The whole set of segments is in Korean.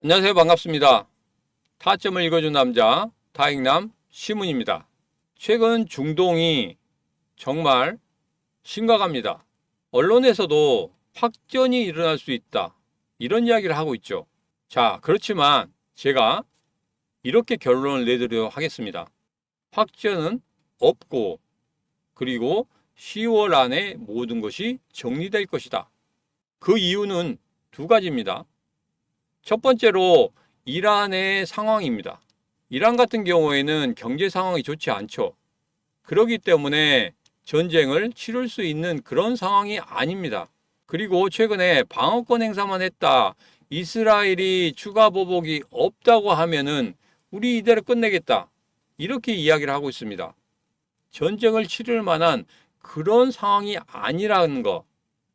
안녕하세요. 반갑습니다. 타점을 읽어준 남자, 다익남 시문입니다. 최근 중동이 정말 심각합니다. 언론에서도 확전이 일어날 수 있다. 이런 이야기를 하고 있죠. 자, 그렇지만 제가 이렇게 결론을 내드리도록 하겠습니다. 확전은 없고, 그리고 10월 안에 모든 것이 정리될 것이다. 그 이유는 두 가지입니다. 첫 번째로 이란의 상황입니다. 이란 같은 경우에는 경제 상황이 좋지 않죠. 그렇기 때문에 전쟁을 치를 수 있는 그런 상황이 아닙니다. 그리고 최근에 방어권 행사만 했다. 이스라엘이 추가 보복이 없다고 하면은 우리 이대로 끝내겠다. 이렇게 이야기를 하고 있습니다. 전쟁을 치를 만한 그런 상황이 아니라는 거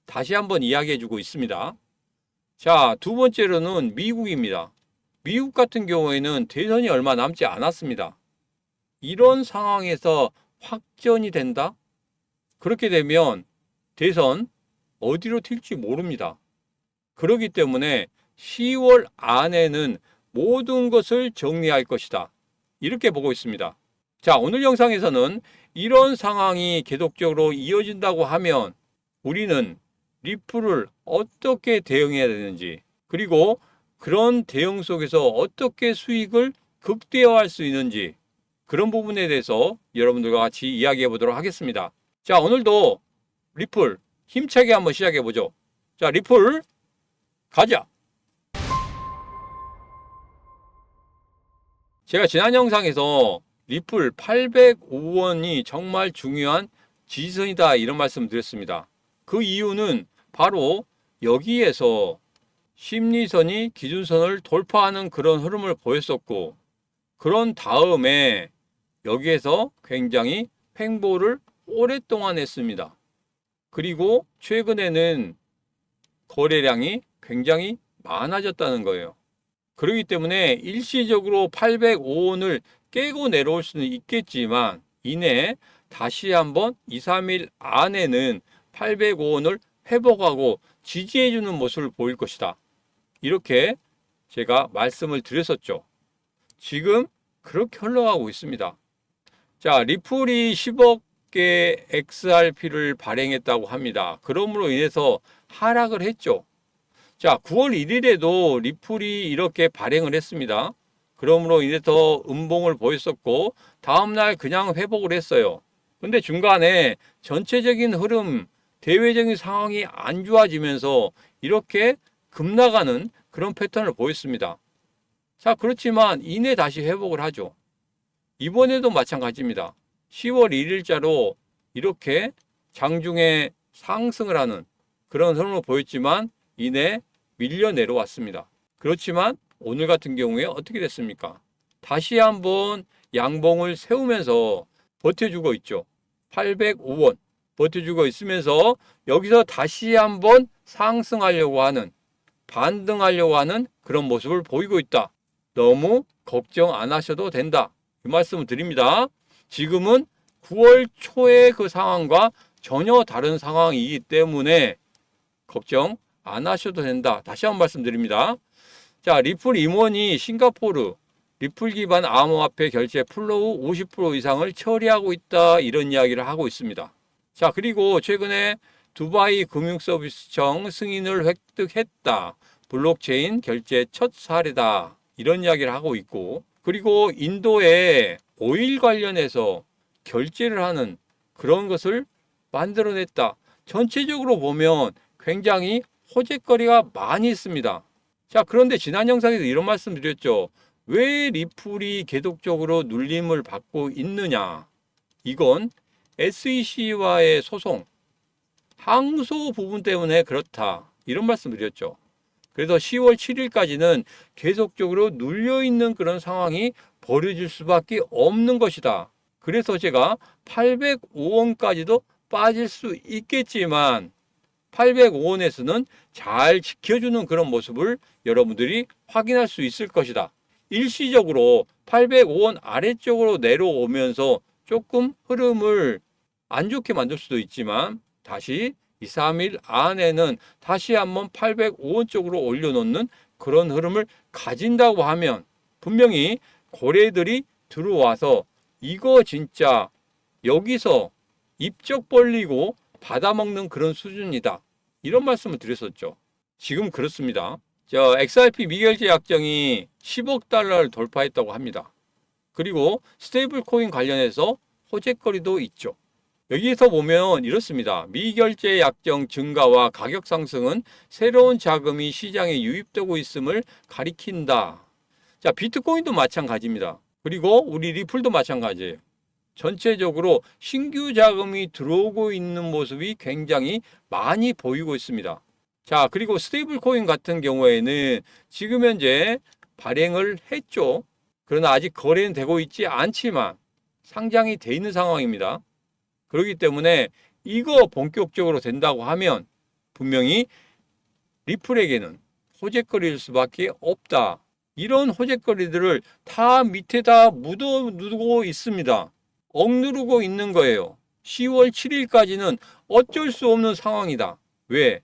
다시 한번 이야기해 주고 있습니다. 자, 두 번째로는 미국입니다. 미국 같은 경우에는 대선이 얼마 남지 않았습니다. 이런 상황에서 확전이 된다? 그렇게 되면 대선 어디로 튈지 모릅니다. 그렇기 때문에 10월 안에는 모든 것을 정리할 것이다. 이렇게 보고 있습니다. 자, 오늘 영상에서는 이런 상황이 계속적으로 이어진다고 하면 우리는 리플을 어떻게 대응해야 되는지 그리고 그런 대응 속에서 어떻게 수익을 극대화할 수 있는지 그런 부분에 대해서 여러분들과 같이 이야기해 보도록 하겠습니다. 자, 오늘도 리플 힘차게 한번 시작해 보죠. 자, 리플 가자. 제가 지난 영상에서 리플 805원이 정말 중요한 지지선이다 이런 말씀 드렸습니다. 그 이유는 바로 여기에서 심리선이 기준선을 돌파하는 그런 흐름을 보였었고 그런 다음에 여기에서 굉장히 횡보를 오랫동안 했습니다. 그리고 최근에는 거래량이 굉장히 많아졌다는 거예요. 그렇기 때문에 일시적으로 805원을 깨고 내려올 수는 있겠지만 이내 다시 한번 2, 3일 안에는 805원을 회복하고 지지해주는 모습을 보일 것이다. 이렇게 제가 말씀을 드렸었죠. 지금 그렇게 흘러가고 있습니다. 자, 리플이 10억 개 XRP를 발행했다고 합니다. 그러므로 인해서 하락을 했죠. 자, 9월 1일에도 리플이 이렇게 발행을 했습니다. 그러므로 인해서 음봉을 보였었고, 다음날 그냥 회복을 했어요. 근데 중간에 전체적인 흐름, 대외적인 상황이 안 좋아지면서 이렇게 급나가는 그런 패턴을 보였습니다. 자, 그렇지만 이내 다시 회복을 하죠. 이번에도 마찬가지입니다. 10월 1일자로 이렇게 장중에 상승을 하는 그런 흐름을 보였지만 이내 밀려 내려왔습니다. 그렇지만 오늘 같은 경우에 어떻게 됐습니까? 다시 한번 양봉을 세우면서 버텨주고 있죠. 805원 버텨주고 있으면서 여기서 다시 한번 상승하려고 하는 반등하려고 하는 그런 모습을 보이고 있다. 너무 걱정 안 하셔도 된다. 이 말씀을 드립니다. 지금은 9월 초의 그 상황과 전혀 다른 상황이기 때문에 걱정 안 하셔도 된다. 다시 한 번 말씀드립니다. 자, 리플 임원이 싱가포르 리플 기반 암호화폐 결제 플로우 50% 이상을 처리하고 있다. 이런 이야기를 하고 있습니다. 자, 그리고 최근에 두바이 금융서비스청 승인을 획득했다. 블록체인 결제 첫 사례다. 이런 이야기를 하고 있고, 그리고 인도에 오일 관련해서 결제를 하는 그런 것을 만들어냈다. 전체적으로 보면 굉장히 호재거리가 많이 있습니다. 자, 그런데 지난 영상에서 이런 말씀 드렸죠. 왜 리플이 계속적으로 눌림을 받고 있느냐? 이건 SEC와의 소송, 항소 부분 때문에 그렇다. 이런 말씀 드렸죠. 그래서 10월 7일까지는 계속적으로 눌려있는 그런 상황이 벌어질 수밖에 없는 것이다. 그래서 제가 805원까지도 빠질 수 있겠지만 805원에서는 잘 지켜주는 그런 모습을 여러분들이 확인할 수 있을 것이다. 일시적으로 805원 아래쪽으로 내려오면서 조금 흐름을 안 좋게 만들 수도 있지만 다시 2, 3일 안에는 다시 한번 805원 쪽으로 올려놓는 그런 흐름을 가진다고 하면 분명히 고래들이 들어와서 이거 진짜 여기서 입적 벌리고 받아먹는 그런 수준이다. 이런 말씀을 드렸었죠. 지금 그렇습니다. 저 XRP 미결제 약정이 10억 달러를 돌파했다고 합니다. 그리고 스테이블 코인 관련해서 호재거리도 있죠. 여기에서 보면 이렇습니다. 미결제 약정 증가와 가격 상승은 새로운 자금이 시장에 유입되고 있음을 가리킨다. 자, 비트코인도 마찬가지입니다. 그리고 우리 리플도 마찬가지예요. 전체적으로 신규 자금이 들어오고 있는 모습이 굉장히 많이 보이고 있습니다. 자, 그리고 스테이블 코인 같은 경우에는 지금 현재 발행을 했죠. 그러나 아직 거래는 되고 있지 않지만 상장이 돼 있는 상황입니다. 그렇기 때문에 이거 본격적으로 된다고 하면 분명히 리플에게는 호재거리일 수밖에 없다. 이런 호재거리들을 다 밑에다 묻어 두고 있습니다. 억누르고 있는 거예요. 10월 7일까지는 어쩔 수 없는 상황이다. 왜?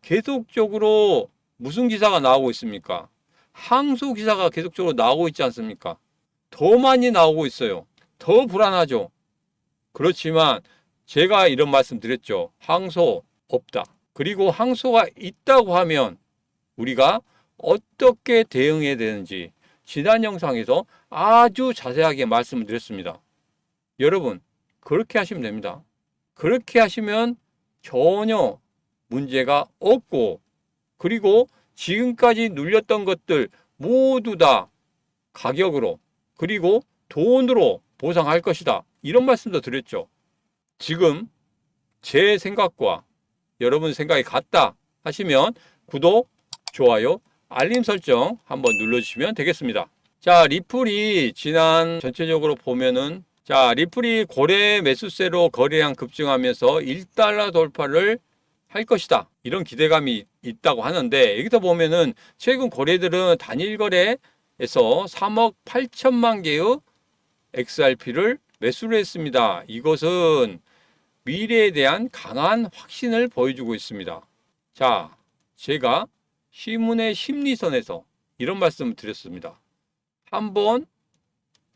계속적으로 무슨 기사가 나오고 있습니까? 항소 기사가 계속적으로 나오고 있지 않습니까? 더 많이 나오고 있어요. 더 불안하죠. 그렇지만 제가 이런 말씀 드렸죠. 항소 없다. 그리고 항소가 있다고 하면 우리가 어떻게 대응해야 되는지 지난 영상에서 아주 자세하게 말씀을 드렸습니다. 여러분, 그렇게 하시면 됩니다. 그렇게 하시면 전혀 문제가 없고, 그리고 지금까지 눌렸던 것들 모두 다 가격으로, 그리고 돈으로 보상할 것이다. 이런 말씀도 드렸죠. 지금 제 생각과 여러분 생각이 같다 하시면 구독, 좋아요, 알림 설정 한번 눌러주시면 되겠습니다. 자, 리플이 지난 전체적으로 보면은 자, 리플이 고래 매수세로 거래량 급증하면서 1달러 돌파를 할 것이다. 이런 기대감이 있다고 하는데 여기서 보면은 최근 거래들은 단일 거래에서 3억 8천만 개의 XRP를 매수를 했습니다. 이것은 미래에 대한 강한 확신을 보여주고 있습니다. 자, 제가 시문의 심리선에서 이런 말씀을 드렸습니다. 한번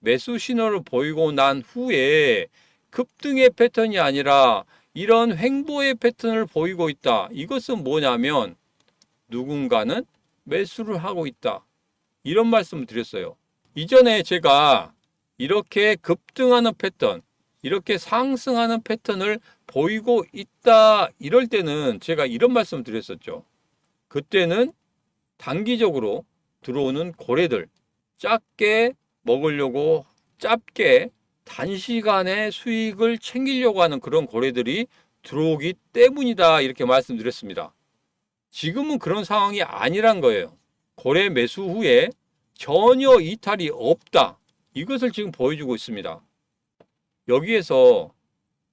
매수 신호를 보이고 난 후에 급등의 패턴이 아니라 이런 횡보의 패턴을 보이고 있다. 이것은 뭐냐면 누군가는 매수를 하고 있다. 이런 말씀을 드렸어요. 이전에 제가 이렇게 급등하는 패턴, 이렇게 상승하는 패턴을 보이고 있다. 이럴 때는 제가 이런 말씀을 드렸었죠. 그때는 단기적으로 들어오는 고래들, 작게 먹으려고 짧게 단시간에 수익을 챙기려고 하는 그런 고래들이 들어오기 때문이다. 이렇게 말씀드렸습니다. 지금은 그런 상황이 아니란 거예요. 고래 매수 후에 전혀 이탈이 없다. 이것을 지금 보여주고 있습니다. 여기에서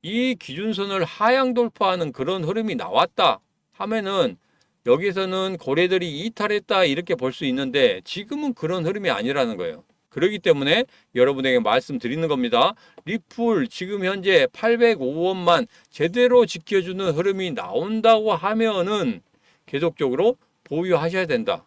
이 기준선을 하향 돌파하는 그런 흐름이 나왔다 하면은 여기서는 고래들이 이탈했다 이렇게 볼 수 있는데 지금은 그런 흐름이 아니라는 거예요. 그렇기 때문에 여러분에게 말씀드리는 겁니다. 리플 지금 현재 805원만 제대로 지켜주는 흐름이 나온다고 하면은 계속적으로 보유하셔야 된다.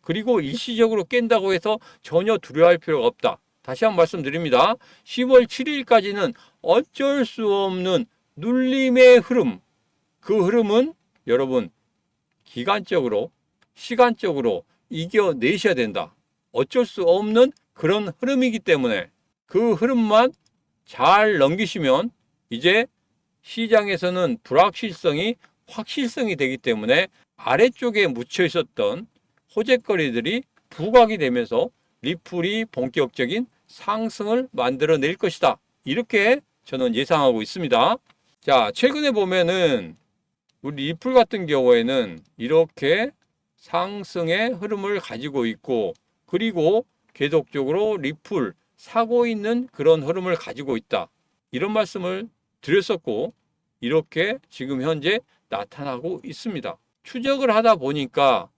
그리고 일시적으로 깬다고 해서 전혀 두려워할 필요가 없다. 다시 한번 말씀드립니다. 10월 7일까지는 어쩔 수 없는 눌림의 흐름. 그 흐름은 여러분 기간적으로 시간적으로 이겨내셔야 된다. 어쩔 수 없는 그런 흐름이기 때문에 그 흐름만 잘 넘기시면 이제 시장에서는 불확실성이 확실성이 되기 때문에 아래쪽에 묻혀 있었던 호재거리들이 부각이 되면서 리플이 본격적인 상승을 만들어낼 것이다. 이렇게 저는 예상하고 있습니다. 자, 최근에 보면은 우리 리플 같은 경우에는 이렇게 상승의 흐름을 가지고 있고 그리고 계속적으로 리플 사고 있는 그런 흐름을 가지고 있다. 이런 말씀을 드렸었고 이렇게 지금 현재 나타나고 있습니다. 추적을 하다 보니까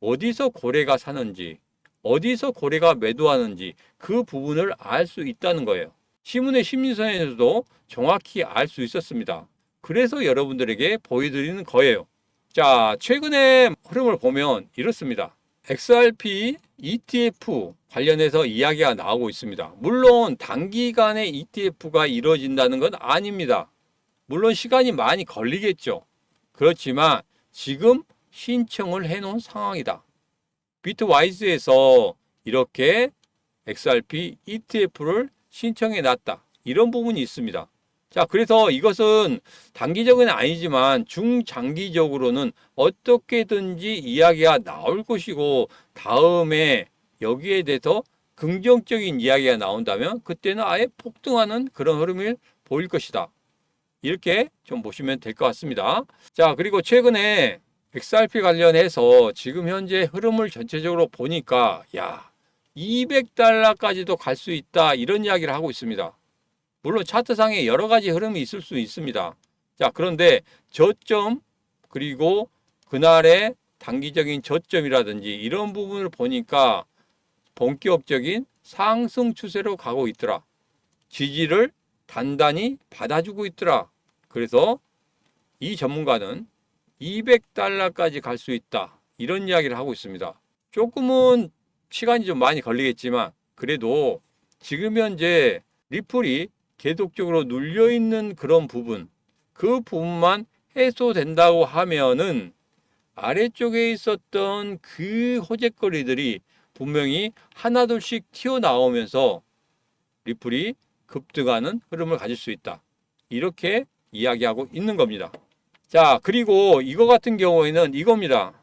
어디서 고래가 사는지 어디서 고래가 매도하는지 그 부분을 알 수 있다는 거예요. 시문의 심리선에서도 정확히 알 수 있었습니다. 그래서 여러분들에게 보여드리는 거예요. 자, 최근의 흐름을 보면 이렇습니다. XRP ETF 관련해서 이야기가 나오고 있습니다. 물론 단기간에 ETF가 이루어진다는 건 아닙니다. 물론 시간이 많이 걸리겠죠. 그렇지만 지금 신청을 해놓은 상황이다. 비트와이즈에서 이렇게 XRP ETF를 신청해 놨다. 이런 부분이 있습니다. 자, 그래서 이것은 단기적은 아니지만 중장기적으로는 어떻게든지 이야기가 나올 것이고 다음에 여기에 대해서 긍정적인 이야기가 나온다면 그때는 아예 폭등하는 그런 흐름을 보일 것이다. 이렇게 좀 보시면 될 것 같습니다. 자, 그리고 최근에 XRP 관련해서 지금 현재 흐름을 전체적으로 보니까 야, 200달러까지도 갈 수 있다. 이런 이야기를 하고 있습니다. 물론 차트상에 여러 가지 흐름이 있을 수 있습니다. 자, 그런데 저점 그리고 그날의 단기적인 저점이라든지 이런 부분을 보니까 본격적인 상승 추세로 가고 있더라. 지지를 단단히 받아주고 있더라. 그래서 이 전문가는 200달러까지 갈 수 있다. 이런 이야기를 하고 있습니다. 조금은 시간이 좀 많이 걸리겠지만 그래도 지금 현재 리플이 계속적으로 눌려 있는 그런 부분 그 부분만 해소된다고 하면은 아래쪽에 있었던 그 호재거리들이 분명히 하나둘씩 튀어나오면서 리플이 급등하는 흐름을 가질 수 있다. 이렇게 이야기하고 있는 겁니다. 자, 그리고 이거 같은 경우에는 이겁니다.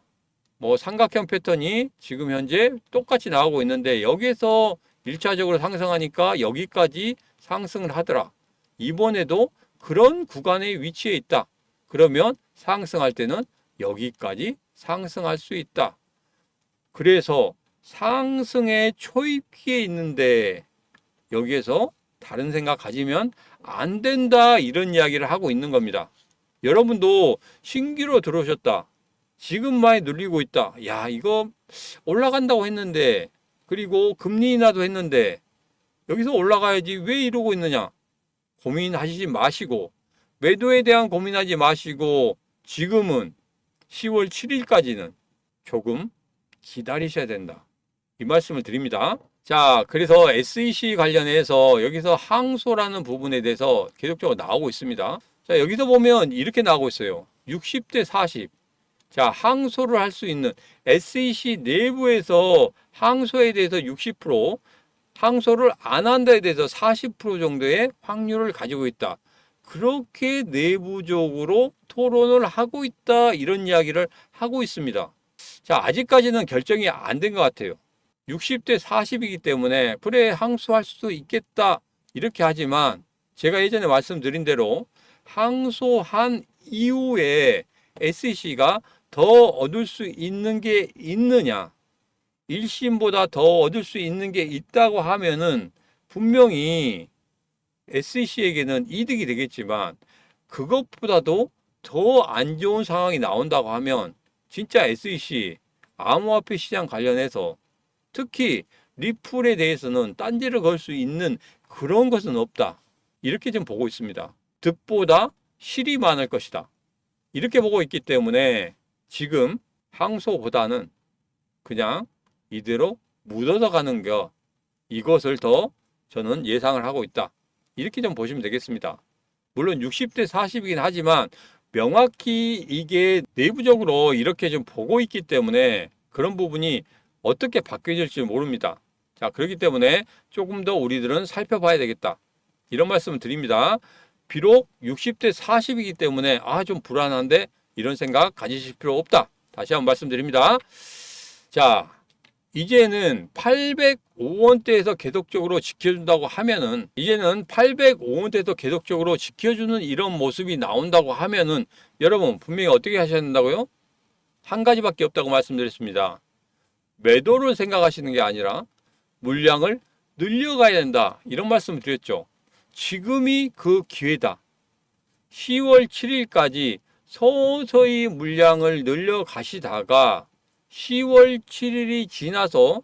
뭐 삼각형 패턴이 지금 현재 똑같이 나오고 있는데 여기에서 1차적으로 상승하니까 여기까지 상승을 하더라. 이번에도 그런 구간의 위치에 있다. 그러면 상승할 때는 여기까지 상승할 수 있다. 그래서 상승의 초입기에 있는데 여기에서 다른 생각 가지면 안 된다 이런 이야기를 하고 있는 겁니다. 여러분도 신규로 들어오셨다. 지금 많이 눌리고 있다. 야, 이거 올라간다고 했는데 그리고 금리 인하도 했는데 여기서 올라가야지 왜 이러고 있느냐? 고민하시지 마시고 매도에 대한 고민하지 마시고 지금은 10월 7일까지는 조금 기다리셔야 된다. 이 말씀을 드립니다. 자, 그래서 SEC 관련해서 여기서 항소라는 부분에 대해서 계속적으로 나오고 있습니다. 자, 여기서 보면 이렇게 나오고 있어요. 60대 40. 자, 항소를 할 수 있는 SEC 내부에서 항소에 대해서 60%, 항소를 안 한다에 대해서 40% 정도의 확률을 가지고 있다. 그렇게 내부적으로 토론을 하고 있다. 이런 이야기를 하고 있습니다. 자, 아직까지는 결정이 안 된 것 같아요. 60대 40이기 때문에 그래 항소할 수도 있겠다. 이렇게 하지만 제가 예전에 말씀드린 대로 항소한 이후에 SEC가 더 얻을 수 있는 게 있느냐? 1심보다 더 얻을 수 있는 게 있다고 하면은 분명히 SEC에게는 이득이 되겠지만 그것보다도 더 안 좋은 상황이 나온다고 하면 진짜 SEC 암호화폐 시장 관련해서 특히 리플에 대해서는 딴지를 걸 수 있는 그런 것은 없다. 이렇게 좀 보고 있습니다. 득보다 실이 많을 것이다. 이렇게 보고 있기 때문에 지금 항소보다는 그냥 이대로 묻어서 가는 거 이것을 더 저는 예상을 하고 있다. 이렇게 좀 보시면 되겠습니다. 물론 60대 40이긴 하지만 명확히 이게 내부적으로 이렇게 좀 보고 있기 때문에 그런 부분이 어떻게 바뀌어질지 모릅니다. 자, 그렇기 때문에 조금 더 우리들은 살펴봐야 되겠다. 이런 말씀을 드립니다. 비록 60대 40이기 때문에 아, 좀 불안한데 이런 생각 가지실 필요 없다. 다시 한번 말씀드립니다. 자, 이제는 805원대에서 계속적으로 지켜준다고 하면은 이제는 805원대에서 계속적으로 지켜주는 이런 모습이 나온다고 하면은 여러분 분명히 어떻게 하셔야 된다고요? 한 가지밖에 없다고 말씀드렸습니다. 매도를 생각하시는 게 아니라 물량을 늘려가야 된다. 이런 말씀을 드렸죠. 지금이 그 기회다. 10월 7일까지 서서히 물량을 늘려 가시다가 10월 7일이 지나서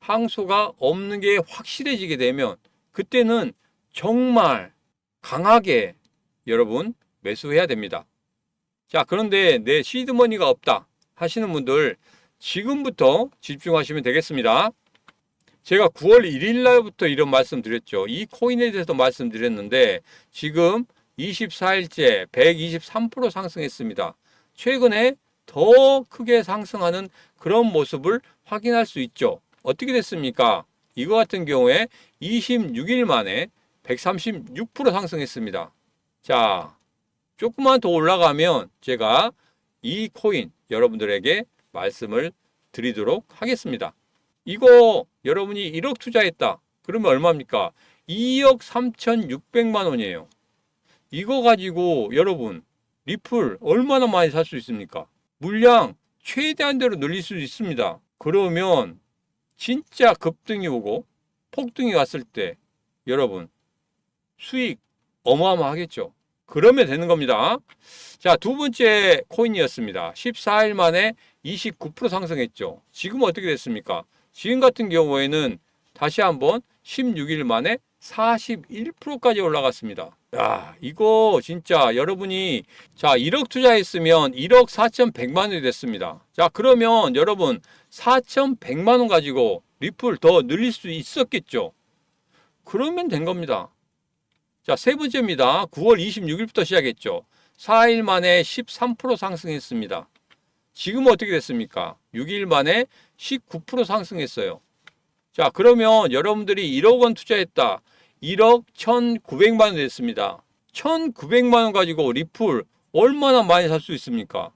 항소가 없는 게 확실해지게 되면 그때는 정말 강하게 여러분 매수해야 됩니다. 자, 그런데 내 시드머니가 없다 하시는 분들 지금부터 집중하시면 되겠습니다. 제가 9월 1일 날부터 이런 말씀 드렸죠. 이 코인에 대해서 말씀드렸는데 지금 24일째 123% 상승했습니다. 최근에 더 크게 상승하는 그런 모습을 확인할 수 있죠. 어떻게 됐습니까? 이거 같은 경우에 26일 만에 136% 상승했습니다. 자, 조금만 더 올라가면 제가 이 코인 여러분들에게 말씀을 드리도록 하겠습니다. 이거 여러분이 1억 투자했다. 그러면 얼마입니까? 2억 3,600만 원이에요. 이거 가지고 여러분 리플 얼마나 많이 살 수 있습니까? 물량 최대한대로 늘릴 수 있습니다. 그러면 진짜 급등이 오고 폭등이 왔을 때 여러분 수익 어마어마하겠죠. 그러면 되는 겁니다. 자, 두 번째 코인이었습니다. 14일 만에 29% 상승했죠. 지금 어떻게 됐습니까? 지금 같은 경우에는 다시 한번 16일 만에 41%까지 올라갔습니다. 야, 이거 진짜 여러분이 자, 1억 투자했으면 1억 4,100만 원이 됐습니다. 자, 그러면 여러분 4,100만 원 가지고 리플 더 늘릴 수 있었겠죠. 그러면 된 겁니다. 자, 세 번째입니다. 9월 26일부터 시작했죠. 4일 만에 13% 상승했습니다. 지금 어떻게 됐습니까? 6일 만에 19% 상승했어요. 자, 그러면 여러분들이 1억 원 투자했다. 1억 1,900만 원 됐습니다. 1,900만 원 가지고 리플 얼마나 많이 살 수 있습니까?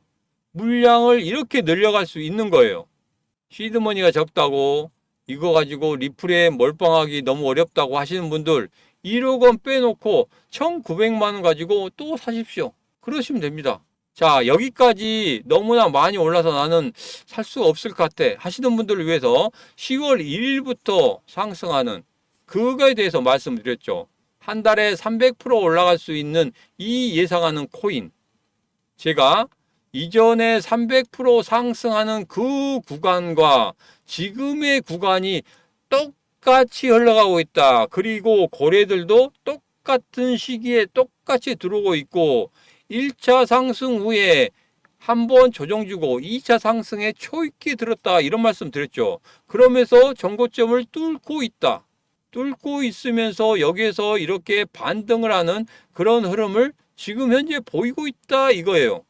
물량을 이렇게 늘려갈 수 있는 거예요. 시드머니가 적다고 이거 가지고 리플에 몰빵하기 너무 어렵다고 하시는 분들 1억 원 빼놓고 1,900만 원 가지고 또 사십시오. 그러시면 됩니다. 자, 여기까지 너무나 많이 올라서 나는 살 수 없을 것 같아 하시는 분들을 위해서 10월 1일부터 상승하는 그거에 대해서 말씀드렸죠. 한 달에 300% 올라갈 수 있는 이 예상하는 코인. 제가 이전에 300% 상승하는 그 구간과 지금의 구간이 똑같이 흘러가고 있다. 그리고 고래들도 똑같은 시기에 똑같이 들어오고 있고 1차 상승 후에 한 번 조정 주고 2차 상승에 초입기 들었다. 이런 말씀 드렸죠. 그러면서 정고점을 뚫고 있다. 뚫고 있으면서 여기에서 이렇게 반등을 하는 그런 흐름을 지금 현재 보이고 있다 이거예요.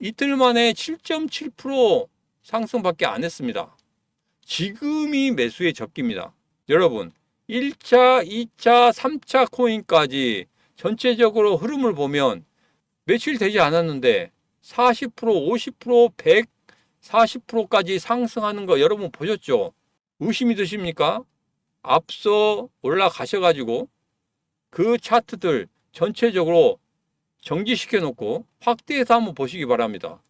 이틀 만에 7.7% 상승밖에 안 했습니다. 지금이 매수의 적기입니다. 여러분, 1차, 2차, 3차 코인까지 전체적으로 흐름을 보면 며칠 되지 않았는데 40%, 50%, 100, 40%까지 상승하는 거 여러분 보셨죠? 의심이 드십니까? 앞서 올라가셔가지고 그 차트들 전체적으로 정지시켜 놓고 확대해서 한번 보시기 바랍니다.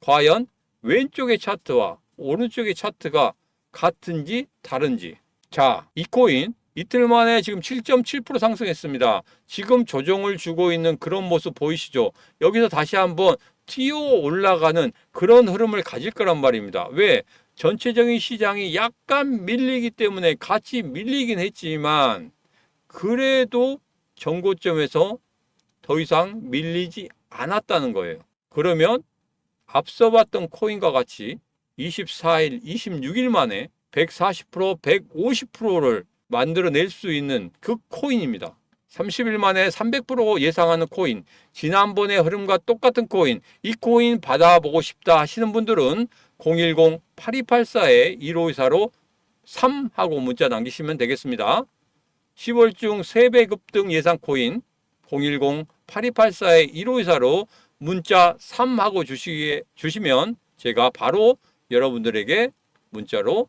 과연 왼쪽의 차트와 오른쪽의 차트가 같은지 다른지. 자, 이 코인 이틀 만에 지금 7.7% 상승했습니다. 지금 조정을 주고 있는 그런 모습 보이시죠? 여기서 다시 한번 튀어 올라가는 그런 흐름을 가질 거란 말입니다. 왜? 전체적인 시장이 약간 밀리기 때문에 같이 밀리긴 했지만 그래도 정고점에서 더 이상 밀리지 않았다는 거예요. 그러면 앞서 봤던 코인과 같이 24일, 26일 만에 140%, 150%를 만들어낼 수 있는 그 코인입니다. 30일 만에 300% 예상하는 코인, 지난번의 흐름과 똑같은 코인, 이 코인 받아보고 싶다 하시는 분들은 010-8284-1524로 3 하고 문자 남기시면 되겠습니다. 10월 중 3배 급등 예상 코인 010-8284-1524로 문자 3 하고 주시, 주시면 제가 바로 여러분들에게 문자로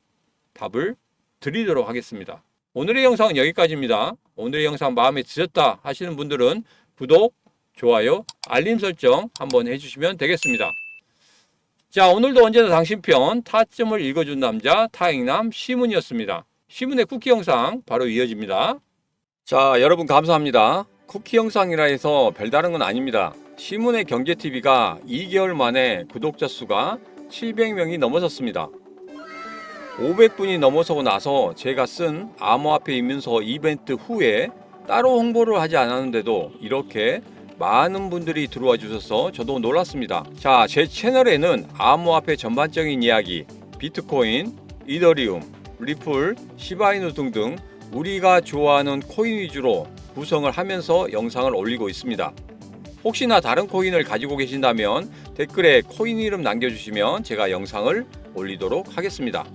답을 드리도록 하겠습니다. 오늘의 영상은 여기까지입니다. 오늘의 영상 마음에 드셨다 하시는 분들은 구독, 좋아요, 알림 설정 한번 해주시면 되겠습니다. 자, 오늘도 언제나 당신 편 타점을 읽어준 남자 타행남 시문이었습니다. 시문의 쿠키 영상 바로 이어집니다. 자, 여러분 감사합니다. 쿠키 영상이라 해서 별다른 건 아닙니다. 시문의 경제TV가 2개월 만에 구독자 수가 700명이 넘어섰습니다. 500분이 넘어서고 나서 제가 쓴 암호화폐 입문서 이벤트 후에 따로 홍보를 하지 않았는데도 이렇게 많은 분들이 들어와 주셔서 저도 놀랐습니다. 자, 제 채널에는 암호화폐 전반적인 이야기, 비트코인, 이더리움, 리플, 시바이누 등등 우리가 좋아하는 코인 위주로 구성을 하면서 영상을 올리고 있습니다. 혹시나 다른 코인을 가지고 계신다면 댓글에 코인 이름 남겨주시면 제가 영상을 올리도록 하겠습니다.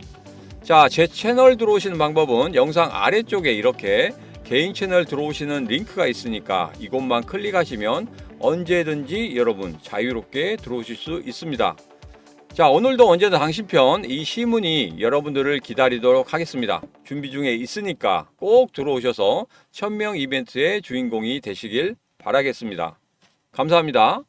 자, 제 채널 들어오시는 방법은 영상 아래쪽에 이렇게 개인 채널 들어오시는 링크가 있으니까 이곳만 클릭하시면 언제든지 여러분 자유롭게 들어오실 수 있습니다. 자, 오늘도 언제든 당신 편 이 시문이 여러분들을 기다리도록 하겠습니다. 준비 중에 있으니까 꼭 들어오셔서 천명 이벤트의 주인공이 되시길 바라겠습니다. 감사합니다.